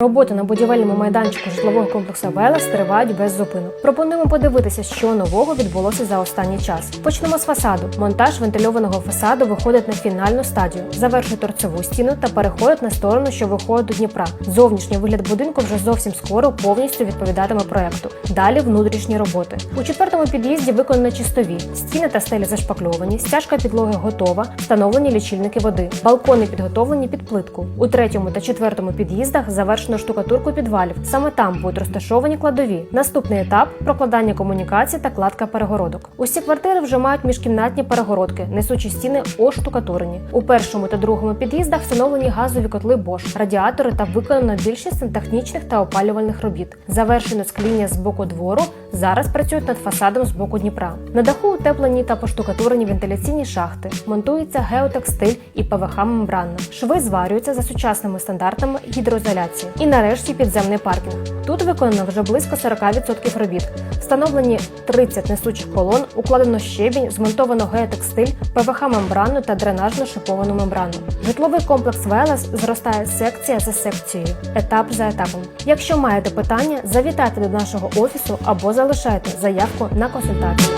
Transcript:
Роботи на будівельному майданчику житлового комплексу Велес тривають без зупинок. Пропонуємо подивитися, що нового відбулося за останній час. Почнемо з фасаду. Монтаж вентильованого фасаду виходить на фінальну стадію, завершує торцеву стіну та переходить на сторону, що виходить до Дніпра. Зовнішній вигляд будинку вже зовсім скоро повністю відповідатиме проекту. Далі внутрішні роботи. У четвертому під'їзді виконані чистові. Стіни та стелі зашпакльовані, стяжка підлоги готова, встановлені лічильники води. Балкони підготовлені під плитку. У третьому та четвертому під'їздах завершено штукатурку підвалів. Саме там будуть розташовані кладові. Наступний етап прокладання комунікацій та кладка перегородок. Усі квартири вже мають міжкімнатні перегородки, несучі стіни оштукатурені. У першому та другому під'їздах встановлені газові котли Bosch, радіатори та виконано більшість сантехнічних та опалювальних робіт. Завершено скління з боку двору. Зараз працюють над фасадом з боку Дніпра. На даху утеплені та поштукатурені вентиляційні шахти, монтується геотекстиль і ПВХ мембранна. Шви зварюються за сучасними стандартами гідроізоляції. І нарешті підземний паркінг. Тут виконано вже близько 40% робіт. Встановлені 30 несучих колон, укладено щебінь, змонтовано геотекстиль, ПВХ мембрану та дренажно шиповану мембрану. Житловий комплекс Велес зростає секція за секцією, етап за етапом. Якщо маєте питання, завітайте до нашого офісу або залишайте заявку на консультацію.